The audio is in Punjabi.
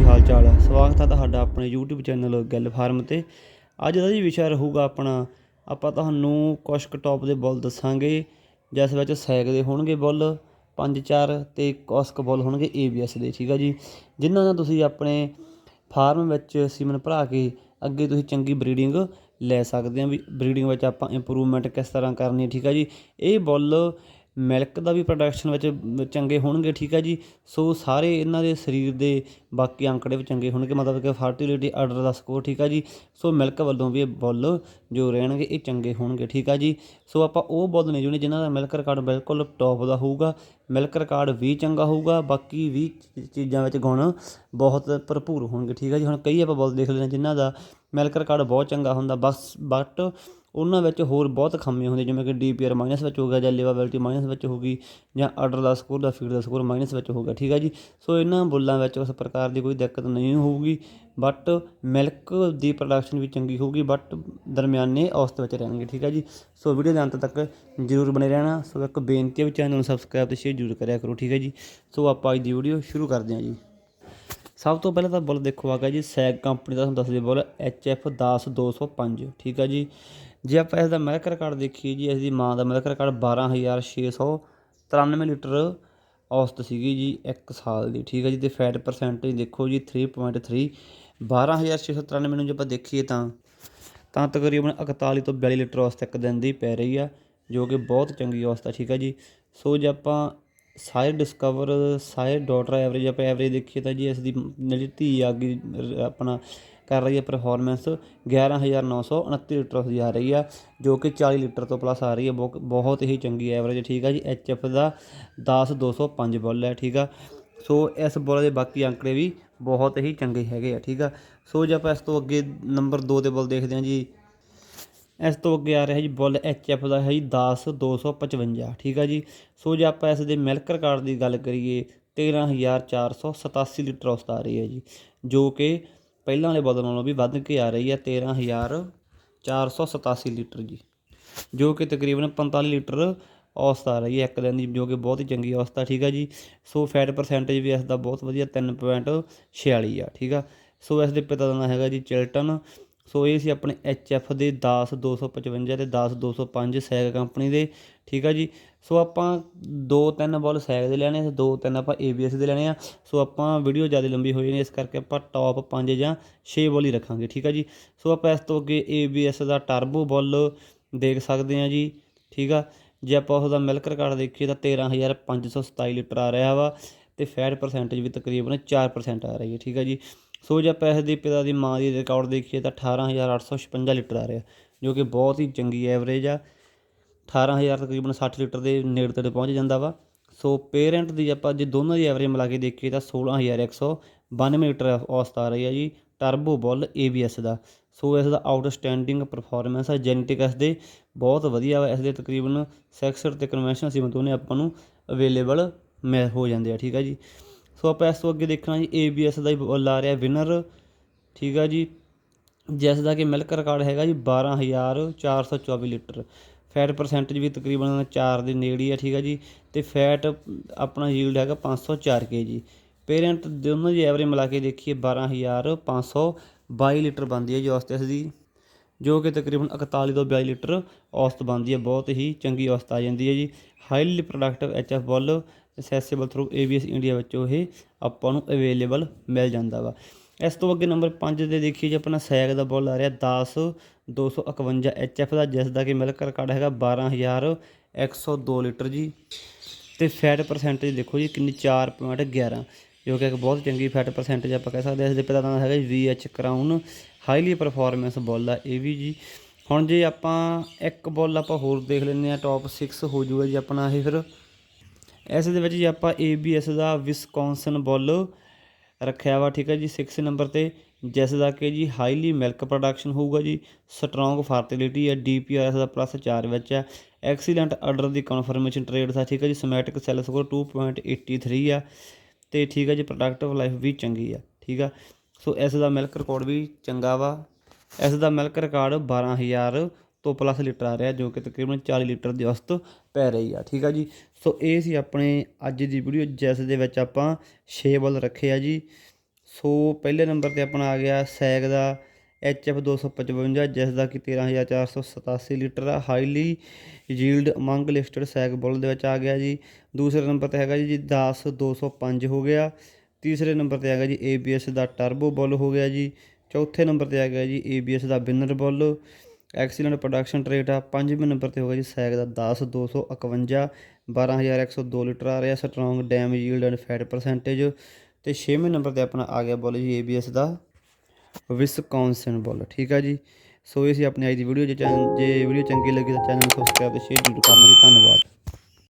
ਕੀ ਹਾਲ ਚਾਲ ਹੈ? ਸਵਾਗਤ ਹੈ ਤੁਹਾਡਾ ਆਪਣੇ YouTube ਚੈਨਲ ਗੱਲ ਫਾਰਮ ਤੇ। ਅੱਜ ਦਾ ਜੀ ਵਿਸ਼ਾ ਰਹੂਗਾ ਆਪਣਾ। ਆਪਾਂ ਤੁਹਾਨੂੰ ਕੁਛ ਕੁ ਟੌਪ ਦੇ ਬੁੱਲ ਦੱਸਾਂਗੇ, ਜਿਸ ਵਿੱਚ ਸੈਗ ਦੇ ਹੋਣਗੇ ਬੁੱਲ, ਪੰਜ ਚਾਰ ਤੇ ਕੁਛ ਬੁੱਲ ਹੋਣਗੇ ABS ਦੇ, ਠੀਕ ਆ ਜੀ? ਜਿਨ੍ਹਾਂ ਨਾਲ ਤੁਸੀਂ ਆਪਣੇ ਫਾਰਮ ਵਿੱਚ ਸੀਮਨ ਭਰਾ ਕੇ ਅੱਗੇ ਤੁਸੀਂ ਚੰਗੀ ਬਰੀਡਿੰਗ ਲੈ ਸਕਦੇ ਆ ਵੀ ਬਰੀਡਿੰਗ ਵਿੱਚ ਆਪਾਂ ਇੰਪਰੂਵਮੈਂਟ ਕਿਸ ਤਰ੍ਹਾਂ ਕਰਨੀ ਹੈ, ਠੀਕ ਆ ਜੀ? ਇਹ ਬੁੱਲ ਮਿਲਕ ਦਾ ਵੀ ਪ੍ਰੋਡਕਸ਼ਨ ਵਿੱਚ ਚੰਗੇ ਹੋਣਗੇ, ਠੀਕ ਹੈ ਜੀ? ਸੋ ਸਾਰੇ ਇਹਨਾਂ ਦੇ ਸਰੀਰ ਦੇ ਬਾਕੀ ਅੰਕੜੇ ਵੀ ਚੰਗੇ ਹੋਣਗੇ, ਮਤਲਬ ਕਿ ਫਰਟੀਲਿਟੀ ਆਰਡਰ ਦਾ ਸਕੋਰ ਠੀਕ ਹੈ ਜੀ? ਸੋ ਮਿਲਕ ਵੱਲੋਂ ਵੀ ਇਹ ਬੁੱਲ ਜੋ ਰਹਿਣਗੇ, ਇਹ ਚੰਗੇ ਹੋਣਗੇ, ਠੀਕ ਹੈ ਜੀ? ਸੋ ਆਪਾਂ ਉਹ ਬੁੱਲ ਨੇ ਜਿਹੜੇ ਜਿਨ੍ਹਾਂ ਦਾ ਮਿਲਕ ਰਿਕਾਰਡ ਬਿਲਕੁਲ ਟੌਪ ਦਾ ਹੋਊਗਾ, ਮਿਲਕ ਰਿਕਾਰਡ ਵੀ ਚੰਗਾ ਹੋਊਗਾ, ਬਾਕੀ ਵੀ ਚੀਜ਼ਾਂ ਵਿੱਚ ਗੁਣ ਬਹੁਤ ਭਰਪੂਰ ਹੋਣਗੇ, ਠੀਕ ਹੈ ਜੀ? ਹੁਣ ਕਈ ਆਪਾਂ ਬੁੱਲ ਦੇਖ ਲੈਂਦੇ ਜਿਨ੍ਹਾਂ ਦਾ ਮਿਲਕ ਰਿਕਾਰਡ ਬਹੁਤ ਚੰਗਾ ਹੁੰਦਾ, ਬਸ ਬਟ ਉਹਨਾਂ ਵਿੱਚ ਹੋਰ ਬਹੁਤ ਖਾਮੀਆਂ ਹੁੰਦੀਆਂ, ਜਿਵੇਂ ਕਿ ਡੀ ਪੀ ਆਰ ਮਾਈਨਸ ਵਿੱਚ ਹੋ ਗਿਆ ਜਾਂ ਲਿਵਾਬਿਲਿਟੀ ਮਾਈਨਸ ਵਿੱਚ ਹੋ ਗਈ ਜਾਂ ਆਰਡਰ ਦਾ ਸਕੋਰ ਦਾ ਫੀਡ ਦਾ ਸਕੋਰ ਮਾਈਨਸ ਵਿੱਚ ਹੋ ਗਿਆ, ਠੀਕ ਹੈ ਜੀ? ਸੋ ਇਹਨਾਂ ਬੁੱਲਾਂ ਵਿੱਚ ਉਸ ਪ੍ਰਕਾਰ ਦੀ ਕੋਈ ਦਿੱਕਤ ਨਹੀਂ ਹੋਊਗੀ ਬਟ ਮਿਲਕ ਦੀ ਪ੍ਰੋਡਕਸ਼ਨ ਵੀ ਚੰਗੀ ਹੋਊਗੀ ਬਟ ਦਰਮਿਆਨੇ ਔਸਤ ਵਿੱਚ ਰਹਿਣਗੇ, ਠੀਕ ਹੈ ਜੀ? ਸੋ ਵੀਡੀਓ ਦੇ ਅੰਤ ਤੱਕ ਜ਼ਰੂਰ ਬਣੇ ਰਹਿਣਾ, ਸੋ ਇੱਕ ਬੇਨਤੀ ਹੈ ਵੀ ਚੈਨਲ ਨੂੰ ਸਬਸਕ੍ਰਾਈਬ ਤੇ ਸ਼ੇਅਰ ਜ਼ਰੂਰ ਕਰਿਆ ਕਰੋ, ਠੀਕ ਹੈ ਜੀ? ਸੋ ਆਪਾਂ ਅੱਜ ਦੀ ਵੀਡੀਓ ਸ਼ੁਰੂ ਕਰਦੇ ਹਾਂ ਜੀ। ਸਭ ਤੋਂ ਪਹਿਲਾਂ ਤਾਂ ਬੁੱਲ ਦੇਖੋ ਆ ਗਿਆ ਜੀ, ਸੈਗ ਕੰਪਨੀ ਦਾ ਤੁਹਾਨੂੰ ਦੱਸਦੇ ਬੁੱਲ HF 10205 ਠੀਕ ਹੈ ਜੀ? ਜੇ ਆਪਾਂ ਇਸ ਦਾ ਮਿਲਕ ਰਿਕਾਰਡ ਦੇਖੀਏ ਜੀ ਇਸ ਦੀ ਮਾਂ ਦਾ ਮਿਲਕ ਰਿਕਾਰਡ 12693 ਲੀਟਰ ਔਸਤ ਸੀਗੀ ਜੀ 1 ਸਾਲ ਦੀ, ਠੀਕ ਹੈ ਜੀ, ਤੇ ਫੈਟ ਪਰਸੈਂਟੇਜ ਦੇਖੋ ਜੀ 3.3 12693 ਨੂੰ ਜੇ ਆਪਾਂ ਦੇਖੀਏ ਤਾਂ ਤਾਂ ਤਕਰੀਬਨ 41 ਤੋਂ 42 ਲੀਟਰ ਔਸਤ ਇੱਕ ਦਿਨ ਦੀ ਪੈ ਰਹੀ ਆ, ਜੋ ਕਿ ਬਹੁਤ ਚੰਗੀ ਔਸਤ ਆ, ਠੀਕ ਹੈ ਜੀ। ਸੋ ਜੇ ਆਪਾਂ ਸਾਰੇ ਡਿਸਕਵਰ ਸਾਰੇ ਡਾਟਰ ਐਵਰੇਜ, ਆਪਾਂ ਐਵਰੇਜ ਦੇਖੀਏ ਤਾਂ ਜੀ ਇਸ ਦੀ ਜਿਹੜੀ ਧੀ ਆ ਗਈ ਆਪਣਾ ਕਰ ਰਹੀ ਹੈ ਪਰਫਾਰਮੈਂਸ 11929 ਲੀਟਰ ਉਸ ਦੀ ਆ ਰਹੀ ਆ, ਜੋ ਕਿ 40 ਲੀਟਰ ਤੋਂ ਪਲੱਸ ਆ ਰਹੀ ਹੈ, ਬਹੁਤ ਬਹੁਤ ਹੀ ਚੰਗੀ ਐਵਰੇਜ, ਠੀਕ ਆ ਜੀ ਐਚਐਫ ਦਾ 10205 ਬੁੱਲ ਹੈ, ਠੀਕ ਆ। ਸੋ ਇਸ ਬੁੱਲ ਦੇ ਬਾਕੀ ਅੰਕੜੇ ਵੀ ਬਹੁਤ ਹੀ ਚੰਗੇ ਹੈਗੇ ਆ, ਠੀਕ ਆ। ਸੋ ਜੇ ਆਪਾਂ ਇਸ ਤੋਂ ਅੱਗੇ ਨੰਬਰ 2 ਦੇ ਬੁੱਲ ਦੇਖਦੇ ਹਾਂ ਜੀ ਇਸ ਤੋਂ ਅੱਗੇ ਆ ਰਿਹਾ ਜੀ ਬੁੱਲ ਐਫ ਦਾ ਹੈ ਜੀ 10255 ਠੀਕ ਆ ਜੀ। ਸੋ ਜੇ ਆਪਾਂ ਇਸ ਦੇ ਮਿਲਕਰ ਰਿਕਾਰਡ ਦੀ ਗੱਲ ਕਰੀਏ 13487 ਲੀਟਰ ਔਸਤ ਆ ਰਹੀ ਹੈ ਜੀ, ਜੋ ਕਿ ਪਹਿਲਾਂ ਵਾਲੇ ਬੁੱਲ ਨਾਲੋਂ ਵੀ ਵੱਧ ਕੇ ਆ ਰਹੀ ਹੈ 13487 ਲੀਟਰ ਜੀ, ਜੋ ਕਿ ਤਕਰੀਬਨ 45 ਲੀਟਰ ਔਸਤ ਆ ਰਹੀ ਹੈ ਇੱਕ ਦਿਨ ਦੀ, ਜੋ ਕਿ ਬਹੁਤ ਹੀ ਚੰਗੀ ਔਸਤ ਆ, ਠੀਕ ਆ ਜੀ। ਸੋ ਫੈਟ ਪਰਸੈਂਟੇਜ ਵੀ ਇਸ ਦਾ ਬਹੁਤ ਵਧੀਆ 3.46 ਆ, ਠੀਕ ਆ। ਸੋ ਇਸ ਦੇ ਪਿਤਾ ਦਾ ਨਾਮ ਹੈਗਾ ਜੀ ਚਿਲਟਨ ਸੋ ਇਹ ਸੀ ਆਪਣੇ ਐਫ ਦੇ 10255 ਤੇ 10205 ਸੈਗ ਕੰਪਨੀ ਦੇ, ਠੀਕ ਆ ਜੀ? ਸੋ ਆਪਾਂ ਦੋ ਤਿੰਨ ਬੁੱਲ ਸੈਗ ਦੇ ਲੈਣੇ ਤੇ ਦੋ ਤਿੰਨ ਆਪਾਂ ABS ਦੇ ਲੈਣੇ ਆ। ਸੋ ਆਪਾਂ ਵੀਡੀਓ ਜ਼ਿਆਦਾ ਲੰਬੀ ਹੋ ਜਾਣੀ ਇਸ ਕਰਕੇ ਆਪਾਂ ਟੌਪ 5 ਜਾਂ 6 ਬੁੱਲ ਹੀ ਰੱਖਾਂਗੇ, ਠੀਕ ਆ ਜੀ? ਸੋ ਆਪਾਂ ਇਸ ਤੋਂ ਅੱਗੇ ABS ਦਾ ਟਰਬੋ ਬੁੱਲ ਦੇਖ ਸਕਦੇ ਆ ਜੀ, ਠੀਕ ਆ? ਜੇ ਆਪਾਂ ਉਸ ਦਾ ਮਿਲਕ ਰਿਕਾਰਡ ਦੇਖੀਏ ਤਾਂ 13527 ਲੀਟਰ ਆ ਰਿਹਾ ਵਾ। ਤੇ ਫੈਟ ਪਰਸੈਂਟੇਜ ਵੀ ਤਕਰੀਬਨ 4% ਆ ਰਹੀ ਹੈ, ਠੀਕ ਹੈ ਜੀ। ਸੋ ਜੇ ਆਪਾਂ ਇਸ ਦੇ ਪਿਤਾ ਦੀ ਮਾਂ ਦੀ ਰਿਕਾਰਡ ਦੇਖੀਏ ਤਾਂ 18856 ਲੀਟਰ ਆ ਰਿਹਾ, ਜੋ ਕਿ ਬਹੁਤ ਹੀ ਚੰਗੀ ਐਵਰੇਜ ਆ। 18000 ਤਕਰੀਬਨ 60 ਲੀਟਰ ਦੇ ਨੇੜੇ ਤੇੜੇ ਪਹੁੰਚ ਜਾਂਦਾ ਵਾ। ਸੋ ਪੇਰੈਂਟ ਦੀ ਆਪਾਂ ਜੇ ਦੋਨਾਂ ਦੀ ਐਵਰੇਜ ਮਿਲਾ ਕੇ ਦੇਖੀਏ ਤਾਂ 16192 ਲੀਟਰ ਔਸਤ ਆ ਰਹੀ ਹੈ ਜੀ ਟਰਬੋ ਬੁੱਲ ABS ਦਾ। ਸੋ ਇਸ ਦਾ ਆਊਟਸਟੈਂਡਿੰਗ ਪਰਫਾਰਮੈਂਸ ਹੈ ਜੈਨੇਟਿਕ ਇਸ ਦੇ ਬਹੁਤ ਵਧੀਆ ਵਾ, ਇਸ ਦੇ ਤਕਰੀਬਨ ਸੈਕਸਰ ਤੇ ਕਨਵੈਨਸ਼ਨਲ ਸੀਮਤ ਦੋਨੇ ਆਪਾਂ ਨੂੰ ਅਵੇਲੇਬਲ ਮੈ ਹੋ ਜਾਂਦੇ ਆ, ਠੀਕ ਆ ਜੀ। ਸੋ ਆਪਾਂ ਇਸ ਤੋਂ ਅੱਗੇ ਦੇਖਣਾ ਜੀ ABS ਦਾ ਹੀ ਬੁੱਲ ਆ ਰਿਹਾ ਵਿਨਰ ਠੀਕ ਆ ਜੀ। ਜਿਸ ਦਾ ਕਿ ਮਿਲਕ ਰਿਕਾਰਡ ਹੈਗਾ ਜੀ 12424 ਲੀਟਰ। ਫੈਟ ਪਰਸੈਂਟੇਜ ਵੀ ਤਕਰੀਬਨ 4 ਦੇ ਨੇੜੇ ਆ, ਠੀਕ ਆ ਜੀ। ਤੇ ਫੈਟ ਆਪਣਾ ਯੀਲਡ ਹੈਗਾ 504 ਕੇਜੀ ਪੇਰੈਂਟ ਦੋਨੋਂ ਦੀ ਐਵਰੇਜ ਮਿਲਾ ਕੇ ਦੇਖੀਏ 12522 ਲੀਟਰ ਬਣਦੀ ਹੈ ਜੀ ਔਸਤ ਇਸ ਦੀ। ਜੋ ਕਿ ਤਕਰੀਬਨ 41 ਤੋਂ 42 ਲੀਟਰ ਔਸਤ ਬਣਦੀ ਹੈ, ਬਹੁਤ ਹੀ ਚੰਗੀ ਔਸਤ ਆ ਜਾਂਦੀ ਹੈ ਜੀ। Highly productive HF bull accessible through ABS India ਵਿੱਚੋਂ ਇਹ ਆਪਾਂ ਨੂੰ ਅਵੇਲੇਬਲ ਮਿਲ ਜਾਂਦਾ ਵਾ। ਇਸ ਤੋਂ ਅੱਗੇ ਨੰਬਰ 5 ਤੇ ਦੇਖੀਏ ਜੀ, ਆਪਣਾ ਸੈਗ ਦਾ ਬੁੱਲ ਆ ਰਿਹਾ 10 251 ਐਚਐਫ ਦਾ, ਜਿਸ ਦਾ ਕਿ ਮਿਲਕ ਰਿਕਾਰਡ ਹੈਗਾ 12102 ਲੀਟਰ ਜੀ। ਤੇ ਫੈਟ ਪਰਸੈਂਟੇਜ ਦੇਖੋ ਜੀ, ਕਿੰਨੀ 4.11 ਜੋ ਕਿ ਇੱਕ ਬਹੁਤ ਚੰਗੀ ਫੈਟ ਪਰਸੈਂਟੇਜ ਆਪਾਂ ਕਹਿ ਸਕਦੇ ਹਾਂ। ਇਸ ਦੇ ਪਿਤਾ ਦਾ ਨਾਮ ਹੈਗਾ ਜੀ VH crown highly performance bull ਆ ਇਹ ਵੀ ਜੀ। ਹੁਣ ਜੇ ਆਪਾਂ ਇੱਕ ਬੁੱਲ ਆਪਾਂ ਹੋਰ ਦੇਖ ਲੈਂਦੇ ਆ ਟੌਪ 6 ਹੋ ਜਾਊਗਾ ਜੀ ਆਪਣਾ ਇਹ ਫਿਰ। ਇਸ ਦੇ ਵਿੱਚ ਜੀ ਆਪਾਂ ABS ਦਾ ਵਿਸਕੌਨਸਨ ਬੁੱਲ ਰੱਖਿਆ ਵਾ, ਠੀਕ ਹੈ ਜੀ 6 ਨੰਬਰ ਤੇ, ਜਿਸ ਦਾ ਕਿ ਜੀ ਹਾਈਲੀ ਮਿਲਕ ਪ੍ਰੋਡਕਸ਼ਨ ਹੋਊਗਾ ਜੀ ਸਟਰੋਂਗ ਫਰਟੀਲਿਟੀ ਹੈ DPRS ਦਾ ਪਲੱਸ 4 ਵਿੱਚ ਹੈ ਐਕਸੀਲੈਂਟ ਆਰਡਰ ਦੀ ਕਨਫਰਮੇਸ਼ਨ ਟ੍ਰੇਡ ਦਾ, ਠੀਕ ਹੈ ਜੀ ਸਮੈਟਿਕ ਸੈਲ ਸਕੋਰ 2.83 ਆ, ਤੇ ਠੀਕ ਹੈ ਜੀ ਪ੍ਰੋਡਕਟਿਵ ਲਾਈਫ ਵੀ ਚੰਗੀ ਆ, ਠੀਕ ਆ, ਸੋ ਇਸ ਦਾ ਮਿਲਕ ਰਿਕਾਰਡ ਵੀ ਚੰਗਾ ਵਾ, ਇਸ ਦਾ ਮਿਲਕ ਰਿਕਾਰਡ 12000 ਤੋਂ ਪਲੱਸ ਲੀਟਰ ਆ ਰਿਹਾ, ਜੋ ਕਿ ਤਕਰੀਬਨ 40 ਲੀਟਰ ਦੀ ਔਸਤ ਪੈ ਰਹੀ ਆ, ਠੀਕ ਆ ਜੀ? ਸੋ ਇਹ ਸੀ ਆਪਣੇ ਅੱਜ ਦੀ ਵੀਡੀਓ ਜਿਸ ਦੇ ਵਿੱਚ ਆਪਾਂ 6 ਬਲ ਰੱਖੇ ਆ ਜੀ। ਸੋ ਪਹਿਲੇ ਨੰਬਰ ਤੇ ਆਪਣਾ ਆ ਗਿਆ ਸੈਗ ਦਾ HF 255 ਜਿਸ ਦਾ ਕਿ 13487 ਲੀਟਰ ਆ ਹਾਈਲੀ ਯੀਲਡ ਅਮੰਗ ਲਿਸਟਡ ਸੈਗ ਬੁੱਲ ਦੇ ਵਿੱਚ ਆ ਗਿਆ ਜੀ। ਦੂਸਰੇ ਨੰਬਰ ਤੇ ਹੈਗਾ ਜੀ 10 205 ਹੋ ਗਿਆ। ਤੀਸਰੇ ਨੰਬਰ ਤੇ ਹੈਗਾ ਜੀ ABS ਦਾ ਟਰਬੋ ਬੁੱਲ ਹੋ ਗਿਆ ਜੀ। ਚੌਥੇ ਨੰਬਰ ਤੇ ਆ ਗਿਆ ਜੀ ABS ਦਾ winner bull. Excellent production rate ਆ ਪੰਜਵੇਂ ਨੰਬਰ ਤੇ ਹੋਗਾ ਜੀ, ਸੈਗ ਦਾ 10 251 12102 ਲੀਟਰ ਆ ਰਿਹਾ strong dam yield and fat percentage ਤੇ ਛੇਵੇਂ ਨੰਬਰ ਤੇ ਆਪਣਾ ਆ ਗਿਆ ਬੁੱਲ ਜੀ ABS ਦਾ ਵਿਸਕੌਨਸਨ ਬੁੱਲ, ਠੀਕ ਆ ਜੀ। ਸੋ ਇਹ ਸੀ ਆਪਣੀ ਅੱਜ ਦੀ ਵੀਡੀਓ ਜੇ ਚੈਨ- ਜੇ ਵੀਡੀਓ ਚੰਗੀ ਲੱਗੀ ਤਾਂ ਚੈਨਲ ਨੂੰ ਸਬਸਕ੍ਰਾਈਬ ਤੇ ਸ਼ੇਅਰ ਜ਼ਰੂਰ ਕਰਨਾ ਜੀ, ਧੰਨਵਾਦ।